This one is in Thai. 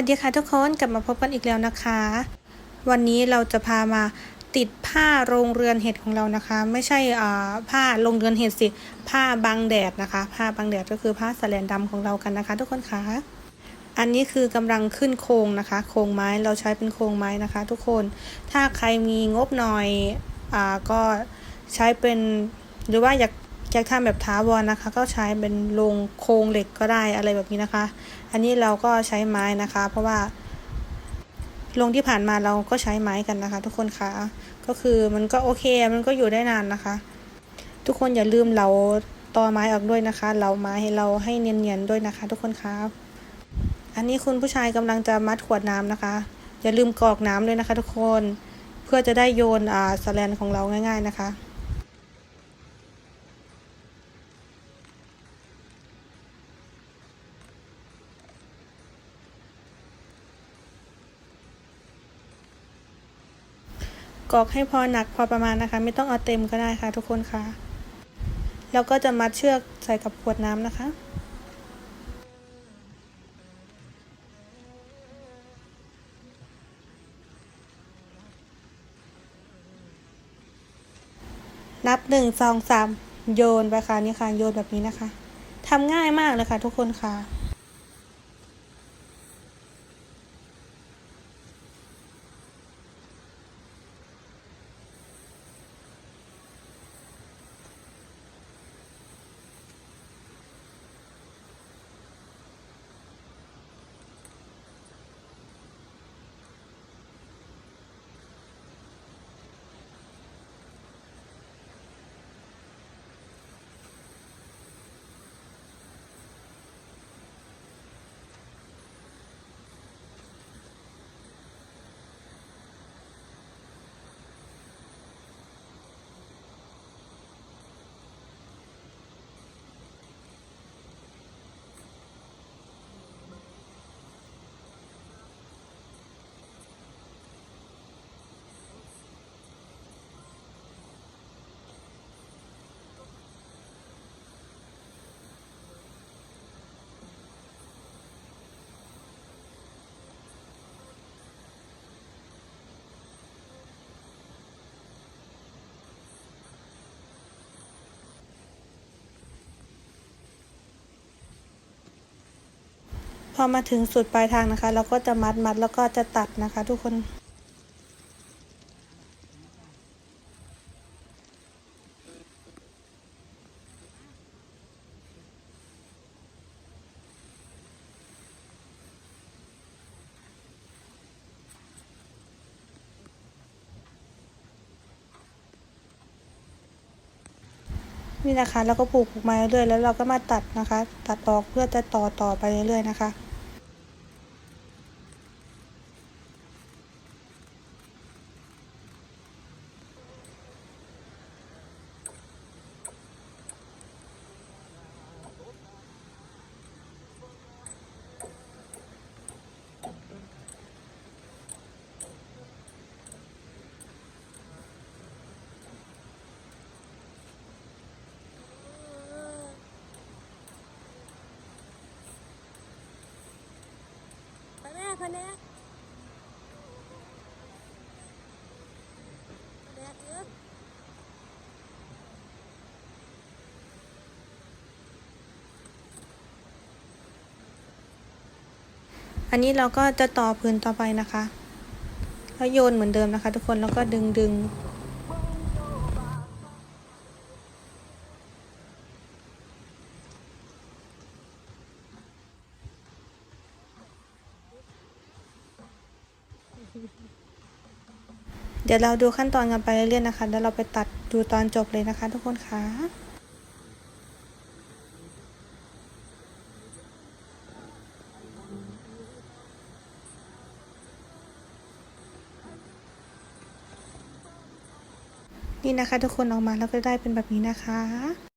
สวัสดีค่ะทุกคนกลับมาพบกันอีกแล้วนะคะ วันนี้เราจะพามาติดผ้าโรงเรือนเห็ดของเรานะคะ ไม่ใช่ผ้าโรงเรือนเห็ดสิผ้าบังแดดนะคะ ผ้าบังแดดก็คือผ้าสแลนดำของเรากันนะคะ ทุกคนคะอันนี้คือกำลังขึ้นโครงนะคะ โครงไม้เราใช้เป็นโครงไม้นะคะ ทุกคนถ้าใครมีงบหน่อยอ่าก็ใช้เป็นหรือว่าอยาก อยากทำแบบถาวรนะคะ ก็ใช้เป็นโรงโครงเหล็กก็ได้อะไรแบบนี้นะคะ อันนี้เราก็ใช้ไม้นะคะ เพราะว่าลงที่ผ่านมาเราก็ใช้ไม้กันนะคะ ทุกคนคะก็คือมันก็โอเคมันก็อยู่ได้นานนะคะ ทุกคนอย่าลืมเราตอไม้ออกด้วยนะคะเราไม้ให้เราให้เนียนๆด้วยนะคะ ทุกคนครับอันนี้คุณผู้ชายกำลังจะมัดขวดน้ำนะคะ อย่าลืมกรอกน้ำด้วยนะคะ ทุกคนเพื่อจะได้โยนอ่าสแลนของเราง่าย ๆนะคะ กรอกให้พอหนักพอประมาณนะคะ ไม่ต้องเอาเต็มก็ได้ค่ะทุกคนค่ะ แล้วก็จะมัดเชือกใส่กับขวดน้ำนะคะนับหนึ่งสองสามโยนไปค่ะนี่ค่ะโยนแบบนี้นะคะทำง่ายมากเลยค่ะทุกคนค่ะ พ อมาถึงสุดปลายทางนะคะ เราก็จะมัดมัดแล้วก็จะตัดนะคะ ทุกคนนี่นะคะแล้วก็ปลูกปลูกมาเรื่อยๆแล้วเราก็มาตัดนะคะ ตัดออกเพื่อจะต่อต่อไปเรื่อยๆนะคะ ไปแม่ พะแนกพะแนกเยอะอันนี้เราก็จะต่อพื้นต่อไปนะคะ แล้วโยนเหมือนเดิมนะคะ ทุกคน แล้วก็ดึงดึง เดี๋ยวเราดูขั้นตอนกันไปเรื่อยๆนะคะ แล้วเราไปตัดดูตอนจบเลยนะคะ ทุกคนคะนี่นะคะทุกคนออกมาแล้วก็ได้เป็นแบบนี้นะคะ